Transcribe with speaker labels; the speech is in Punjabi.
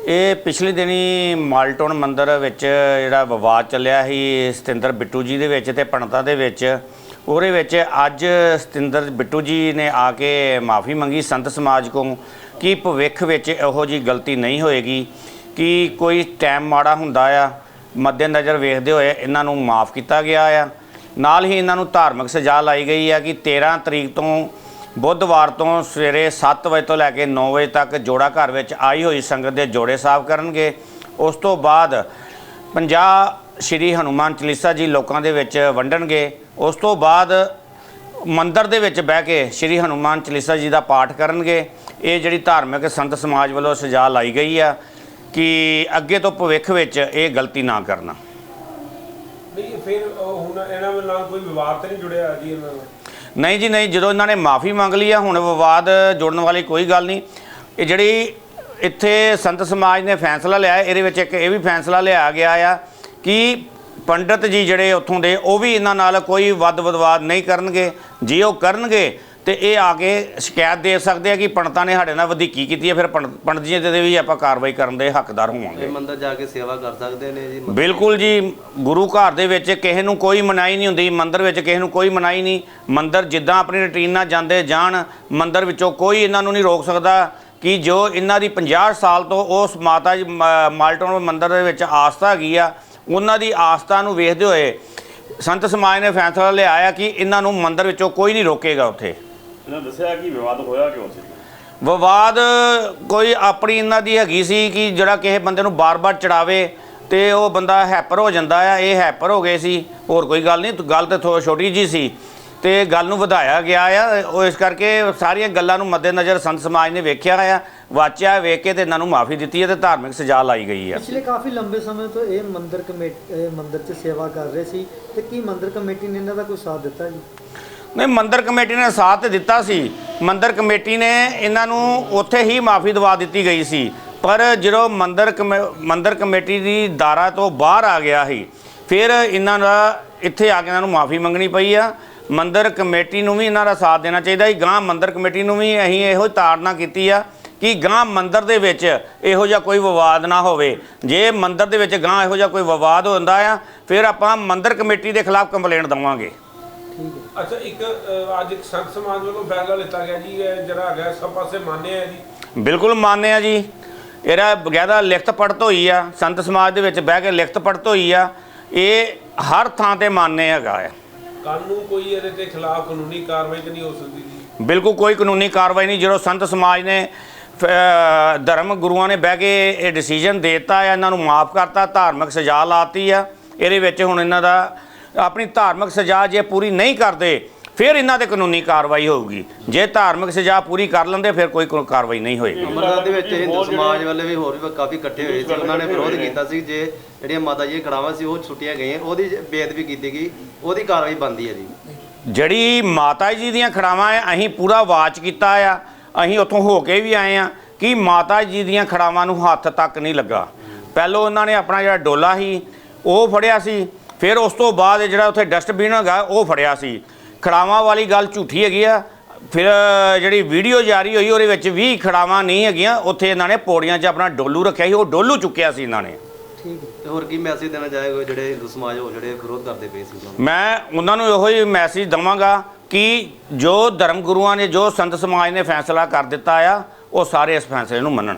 Speaker 1: ਇਹ ਪਿਛਲੇ ਦਿਨੀ ਮਾਲਟੋਨ ਮੰਦਿਰ ਵਿੱਚ ਜਿਹੜਾ ਵਿਵਾਦ ਚੱਲਿਆ ਸੀ ਸਤਿੰਦਰ ਬਿੱਟੂ ਜੀ ਦੇ ਵਿੱਚ ਤੇ ਪੰਡਤਾਂ ਦੇ ਵਿੱਚ, ਉਹਦੇ ਵਿੱਚ ਅੱਜ ਸਤਿੰਦਰ ਬਿੱਟੂ ਜੀ ਨੇ ਆ ਕੇ ਮਾਫੀ ਮੰਗੀ ਸੰਤ ਸਮਾਜ ਕੋਲੋਂ ਕਿ ਭਵਿੱਖ ਵਿੱਚ ਇਹੋ ਜੀ ਗਲਤੀ ਨਹੀਂ ਹੋਏਗੀ, ਕਿ ਕੋਈ ਟਾਈਮ ਮਾੜਾ ਹੁੰਦਾ ਆ ਮੱਦੇ ਨਜ਼ਰ ਵੇਖਦੇ ਹੋਏ ਇਹਨਾਂ ਨੂੰ ਮਾਫ ਕੀਤਾ ਗਿਆ ਆ। ਨਾਲ ਹੀ ਇਹਨਾਂ ਨੂੰ ਧਾਰਮਿਕ ਸਜ਼ਾ ਲਾਈ ਗਈ ਆ ਕਿ 13 ਤਰੀਕ ਤੋਂ ਬੁੱਧਵਾਰ ਤੋਂ ਸਵੇਰੇ 7 ਵਜੇ ਤੋਂ ਲੈ ਕੇ 9 ਵਜੇ ਤੱਕ ਜੋੜਾ ਘਰ ਵਿੱਚ ਆਈ ਹੋਈ ਸੰਗਤ ਦੇ ਜੋੜੇ ਸਾਫ਼ ਕਰਨਗੇ। ਉਸ ਤੋਂ ਬਾਅਦ 50 ਸ਼੍ਰੀ ਹਨੂਮਾਨ ਚਾਲੀਸਾ ਜੀ ਲੋਕਾਂ ਦੇ ਵਿੱਚ ਵੰਡਣਗੇ। ਉਸ ਤੋਂ ਬਾਅਦ ਮੰਦਰ ਦੇ ਵਿੱਚ ਬਹਿ ਕੇ ਸ਼੍ਰੀ ਹਨੂਮਾਨ ਚਾਲੀਸਾ ਜੀ ਦਾ ਪਾਠ ਕਰਨਗੇ। ਇਹ ਜਿਹੜੀ ਧਾਰਮਿਕ ਸੰਤ ਸਮਾਜ ਵੱਲੋਂ ਸਜ਼ਾ ਲਾਈ ਗਈ ਆ ਕਿ ਅੱਗੇ ਤੋਂ ਭਵਿੱਖ ਵਿੱਚ ਇਹ ਗਲਤੀ ਨਾ ਕਰਨਾ।
Speaker 2: ਨਹੀਂ, ਫਿਰ ਹੁਣ ਇਹਨਾਂ ਨਾਲ ਕੋਈ ਵਿਵਾਦ ਤਾਂ ਨਹੀਂ ਜੁੜਿਆ ਜੀ ਇਹਨਾਂ ਨਾਲ?
Speaker 1: ਨਹੀਂ ਜੀ, ਨਹੀਂ, ਜਦੋਂ ਇਹਨਾਂ ਨੇ ਮਾਫੀ ਮੰਗ ਲਈ ਆ, ਹੁਣ ਵਿਵਾਦ ਜੋੜਨ ਵਾਲੀ ਕੋਈ ਗੱਲ ਨਹੀਂ। ਇਹ ਜਿਹੜੀ ਇੱਥੇ ਸੰਤ ਸਮਾਜ ਨੇ ਫੈਸਲਾ ਲਿਆ, ਇਹਦੇ ਵਿੱਚ ਇੱਕ ਇਹ ਵੀ ਫੈਸਲਾ ਲਿਆ ਗਿਆ ਆ ਕਿ ਪੰਡਤ ਜੀ ਜਿਹੜੇ ਉੱਥੋਂ ਦੇ, ਉਹ ਵੀ ਇਹਨਾਂ ਨਾਲ ਕੋਈ ਵੱਧ ਵਿਵਾਦ ਨਹੀਂ ਕਰਨਗੇ। ਜੇ ਉਹ ਕਰਨਗੇ ਤੇ ਇਹ ਆ ਕੇ ਸ਼ਿਕਾਇਤ ਦੇ ਸਕਦੇ ਆ ਕਿ ਪੰਡਤਾਂ ਨੇ ਸਾਡੇ ਨਾਲ ਵਧੀਕੀ ਕੀਤੀ ਹੈ ਫਿਰ ਪੰਡ- ਪੰਡਤ ਜੀ ਦੇ ਵੀ ਆਪਾਂ ਕਾਰਵਾਈ ਕਰਨ ਦੇ ਹੱਕਦਾਰ ਹੋਵਾਂਗੇ।
Speaker 3: ਇਹ ਮੰਦਰ ਜਾ ਕੇ ਸੇਵਾ ਕਰ ਸਕਦੇ ਨੇ ਜੀ?
Speaker 1: ਬਿਲਕੁਲ ਜੀ ਗੁਰੂ ਘਰ ਦੇ ਵਿੱਚ ਕਿਸੇ ਨੂੰ ਕੋਈ ਮਨਾਈ ਨਹੀਂ ਹੁੰਦੀ ਮੰਦਿਰ ਵਿੱਚ ਕਿਸੇ ਨੂੰ ਕੋਈ ਮਨਾਈ ਨਹੀਂ। ਮੰਦਿਰ ਜਿੱਦਾਂ ਆਪਣੀ ਰੁਟੀਨ ਨਾਲ ਜਾਂਦੇ ਜਾਣ ਮੰਦਿਰ ਵਿੱਚੋਂ ਕੋਈ ਇਹਨਾਂ ਨੂੰ ਨਹੀਂ ਰੋਕ ਸਕਦਾ ਕਿ ਜੋ ਇਹਨਾਂ ਦੀ 50 ਸਾਲ ਤੋਂ ਉਸ ਮਾਤਾ ਜੀ ਮ- ਮਾਲਟਨ ਮੰਦਿਰ ਦੇ ਵਿੱਚ ਆਸਥਾ ਹੈਗੀ ਆ ਉਹਨਾਂ ਦੀ ਆਸਥਾ ਨੂੰ ਵੇਖਦੇ ਹੋਏ ਸੰਤ ਸਮਾਜ ਨੇ ਫੈਸਲਾ ਲਿਆ ਆ ਕਿ ਇਹਨਾਂ ਨੂੰ ਮੰਦਿਰ ਵਿੱਚੋਂ ਕੋਈ ਨਹੀਂ ਰੋਕੇਗਾ ਉੱਥੇ।
Speaker 4: ਇਹਨਾਂ ਦੱਸਿਆ ਕਿ ਵਿਵਾਦ ਹੋਇਆ ਕਿਉਂ ਸੀ?
Speaker 1: ਵਿਵਾਦ ਕੋਈ ਆਪਣੀ ਇਹਨਾਂ ਦੀ ਹੈਗੀ ਸੀ ਕਿ ਜਿਹੜਾ ਕਿਸੇ ਬੰਦੇ ਨੂੰ ਬਾਰ-ਬਾਰ ਚੜਾਵੇ ਤੇ ਉਹ ਬੰਦਾ ਹੈਪਰ ਹੋ ਜਾਂਦਾ ਆ ਇਹ ਹੈਪਰ ਹੋ ਗਏ ਸੀ। ਹੋਰ ਕੋਈ ਗੱਲ ਨਹੀਂ ਗੱਲ ਤੇ ਥੋੜੀ ਛੋਟੀ ਜੀ ਸੀ ਤੇ ਗੱਲ ਨੂੰ ਵਧਾਇਆ ਗਿਆ ਆ। ਉਹ ਇਸ ਕਰਕੇ ਸਾਰੀਆਂ ਗੱਲਾਂ ਨੂੰ ਮੱਦੇਨਜ਼ਰ ਸੰਤ ਸਮਾਜ ਨੇ ਵੇਖਿਆ ਆ ਵਾਚਿਆ ਵੇਖ ਕੇ ਤੇ ਇਹਨਾਂ ਨੂੰ ਮਾਫੀ ਦਿੱਤੀ ਹੈ ਤੇ ਧਾਰਮਿਕ ਸਜ਼ਾ ਲਾਈ ਗਈ ਆ।
Speaker 5: ਪਿਛਲੇ ਕਾਫੀ ਲੰਬੇ ਸਮੇਂ ਤੋਂ ਇਹ ਮੰਦਿਰ ਕਮੇਟੀ ਮੰਦਿਰ 'ਚ ਸੇਵਾ ਕਰ ਰਹੇ ਸੀ ਤੇ ਕੀ ਮੰਦਿਰ ਕਮੇਟੀ ਨੇ ਇਹਨਾਂ ਦਾ ਕੋਈ ਸਾਥ ਦਿੱਤਾ ਜੀ?
Speaker 1: ਨਹੀਂ, ਮੰਦਰ ਕਮੇਟੀ ਨੇ ਸਾਥ ਦਿੱਤਾ ਸੀ। ਮੰਦਰ ਕਮੇਟੀ ਨੇ ਇਹਨਾਂ ਨੂੰ ਉੱਥੇ ਹੀ ਮਾਫੀ ਦਵਾ ਦਿੱਤੀ ਗਈ ਸੀ। ਪਰ ਜਦੋਂ ਮੰਦਰ ਕਮੇ- ਮੰਦਿਰ ਕਮੇਟੀ ਦੀ ਦਾਰਾ ਤੋਂ ਬਾਹਰ ਆ ਗਿਆ ਸੀ, ਫਿਰ ਇਹਨਾਂ ਦਾ ਇੱਥੇ ਆ ਕੇ ਇਹਨਾਂ ਨੂੰ ਮਾਫੀ ਮੰਗਣੀ ਪਈ ਆ। ਮੰਦਰ ਕਮੇਟੀ ਨੂੰ ਵੀ ਇਹਨਾਂ ਦਾ ਸਾਥ ਦੇਣਾ ਚਾਹੀਦਾ ਸੀ। ਗਾਂ ਮੰਦਰ ਕਮੇਟੀ ਨੂੰ ਵੀ ਅਸੀਂ ਇਹੋ ਹੀ ਤਾੜਨਾ ਕੀਤੀ ਆ ਕਿ ਗਾਂ ਮੰਦਰ ਦੇ ਵਿੱਚ ਇਹੋ ਜਿਹਾ ਕੋਈ ਵਿਵਾਦ ਨਾ ਹੋਵੇ। ਜੇ ਮੰਦਰ ਦੇ ਵਿੱਚ ਗਾਂ ਇਹੋ ਜਿਹਾ ਕੋਈ ਵਿਵਾਦ ਹੁੰਦਾ ਆ, ਫਿਰ ਆਪਾਂ ਮੰਦਰ ਕਮੇਟੀ ਦੇ ਖਿਲਾਫ ਕੰਪਲੇਂਟ ਦਵਾਂਗੇ।
Speaker 2: ਅੱਛਾ ਇੱਕ ਅੱਜ ਇੱਕ ਸੰਤ ਸਮਾਜ ਵੱਲੋਂ ਫੈਸਲਾ ਲਿੱਤਾ ਗਿਆ ਜੀ ਇਹ ਜਿਹੜਾ ਹੈਗਾ ਸਭ ਪਾਸੇ ਮੰਨਿਆ ਹੈ ਜੀ।
Speaker 1: ਬਿਲਕੁਲ ਮਾਨਦੇ ਆ ਜੀ। ਇਹਦਾ ਬਗੈਦਾ ਲਿਖਤ ਪੜਤ ਹੋਈ ਆ ਸੰਤ ਸਮਾਜ ਦੇ ਵਿੱਚ ਬਹਿ ਕੇ ਲਿਖਤ ਪੜਤ ਹੋਈ ਆ ਇਹ ਹਰ ਥਾਂ ਤੇ ਮਾਨਨੇ ਹੈਗਾ ਆ।
Speaker 2: ਕਾਨੂੰਨ ਕੋਈ ਇਹਦੇ ਤੇ ਖਿਲਾਫ ਕਾਨੂੰਨੀ ਕਾਰਵਾਈ ਤਾਂ ਨਹੀਂ ਹੋ ਸਕਦੀ ਜੀ।
Speaker 1: ਬਿਲਕੁਲ ਕੋਈ ਕਾਨੂੰਨੀ ਕਾਰਵਾਈ ਨਹੀਂ ਜਦੋਂ ਸੰਤ ਸਮਾਜ ਨੇ ਧਰਮ ਗੁਰੂਆਂ ਨੇ ਬਹਿ ਕੇ ਇਹ ਡਿਸੀਜਨ ਦਿੱਤਾ ਆ ਇਹਨਾਂ ਨੂੰ ਮਾਫ ਕਰਤਾ ਧਾਰਮਿਕ ਸਜ਼ਾ ਲਾਤੀ ਆ ਇਹਦੇ ਵਿੱਚ ਹੁਣ ਇਹਨਾਂ ਦਾ ਆਪਣੀ ਧਾਰਮਿਕ ਸਜ਼ਾ ਜੇ ਪੂਰੀ ਨਹੀਂ ਕਰਦੇ ਫਿਰ ਇਹਨਾਂ ਤੇ ਕਾਨੂੰਨੀ ਕਾਰਵਾਈ ਹੋਊਗੀ। ਜੇ ਧਾਰਮਿਕ ਸਜ਼ਾ ਪੂਰੀ ਕਰ ਲੈਂਦੇ ਫਿਰ ਕੋਈ ਕਾਰਵਾਈ ਨਹੀਂ ਹੋਏਗੀ।
Speaker 3: ਅੰਮ੍ਰਿਤਸਰ ਦੇ ਵਿੱਚ ਹਿੰਦੂ ਸਮਾਜ ਵਾਲੇ ਵੀ ਹੋਰ ਵੀ ਕਾਫੀ ਇਕੱਠੇ ਹੋਏ ਸੀ। ਉਹਨਾਂ ਨੇ ਵਿਰੋਧ ਕੀਤਾ ਸੀ ਜੇ ਜਿਹੜੀਆਂ ਮਾਤਾ ਜੀ ਕੜਾਵਾਂ ਸੀ ਉਹ ਛੁੱਟੀਆਂ ਗਈਆਂ। ਉਹਦੀ ਬੇਅਦਬੀ ਕੀਤੀ ਗਈ ਉਹਦੀ ਕਾਰਵਾਈ ਬੰਦੀ ਹੈ ਜੀ।
Speaker 1: ਜਿਹੜੀ ਮਾਤਾ ਜੀ ਦੀਆਂ ਖੜਾਵਾਂ ਆ ਅਸੀਂ ਪੂਰਾ ਵਾਚ ਕੀਤਾ ਆ। ਅਸੀਂ ਉੱਥੋਂ ਹੋ ਕੇ ਵੀ ਆਏ ਆ। ਕਿ ਮਾਤਾ ਜੀ ਦੀਆਂ ਖੜਾਵਾਂ ਨੂੰ ਹੱਥ ਤੱਕ ਨਹੀਂ ਲੱਗਾ? ਪਹਿਲੋਂ ਉਹਨਾਂ ਨੇ ਆਪਣਾ ਜਿਹੜਾ ਡੋਲਾ ਸੀ ਉਹ ਫੜਿਆ ਸੀ। ਫਿਰ ਉਸ ਤੋਂ ਬਾਅਦ ਜਿਹੜਾ ਉੱਥੇ ਡਸਟਬਿਨ ਹੈਗਾ ਉਹ ਫੜਿਆ ਸੀ। ਖੜਾਵਾਂ ਵਾਲੀ ਗੱਲ ਝੂਠੀ ਹੈਗੀ ਆ। ਫਿਰ ਜਿਹੜੀ ਵੀਡੀਓ ਜਾਰੀ ਹੋਈ ਉਹਦੇ ਵਿੱਚ ਵੀ ਖੜਾਵਾਂ ਨਹੀਂ ਹੈਗੀਆਂ। ਉੱਥੇ ਇਹਨਾਂ ਨੇ ਪੌੜੀਆਂ 'ਚ ਆਪਣਾ ਡੋਲੂ ਰੱਖਿਆ ਸੀ ਉਹ ਡੋਲੂ ਚੁੱਕਿਆ ਸੀ ਇਹਨਾਂ ਨੇ।
Speaker 5: ਠੀਕ
Speaker 3: ਤੇ ਹੋਰ ਕੀ ਮੈਸੇਜ ਦੇਣਾ ਚਾਹੇਗਾ ਜਿਹੜੇ ਹਿੰਦੂ ਸਮਾਜ ਹੋ ਜਿਹੜੇ ਵਿਰੋਧ ਕਰਦੇ ਪਏ ਸੀ
Speaker 1: ਮੈਂ ਉਹਨਾਂ ਨੂੰ ਇਹੋ ਹੀ ਮੈਸੇਜ ਦਵਾਂਗਾ ਕਿ ਜੋ ਧਰਮ ਗੁਰੂਆਂ ਨੇ ਜੋ ਸੰਤ ਸਮਾਜ ਨੇ ਫੈਸਲਾ ਕਰ ਦਿੱਤਾ ਆ ਉਹ ਸਾਰੇ ਇਸ ਫੈਸਲੇ ਨੂੰ ਮੰਨਣ।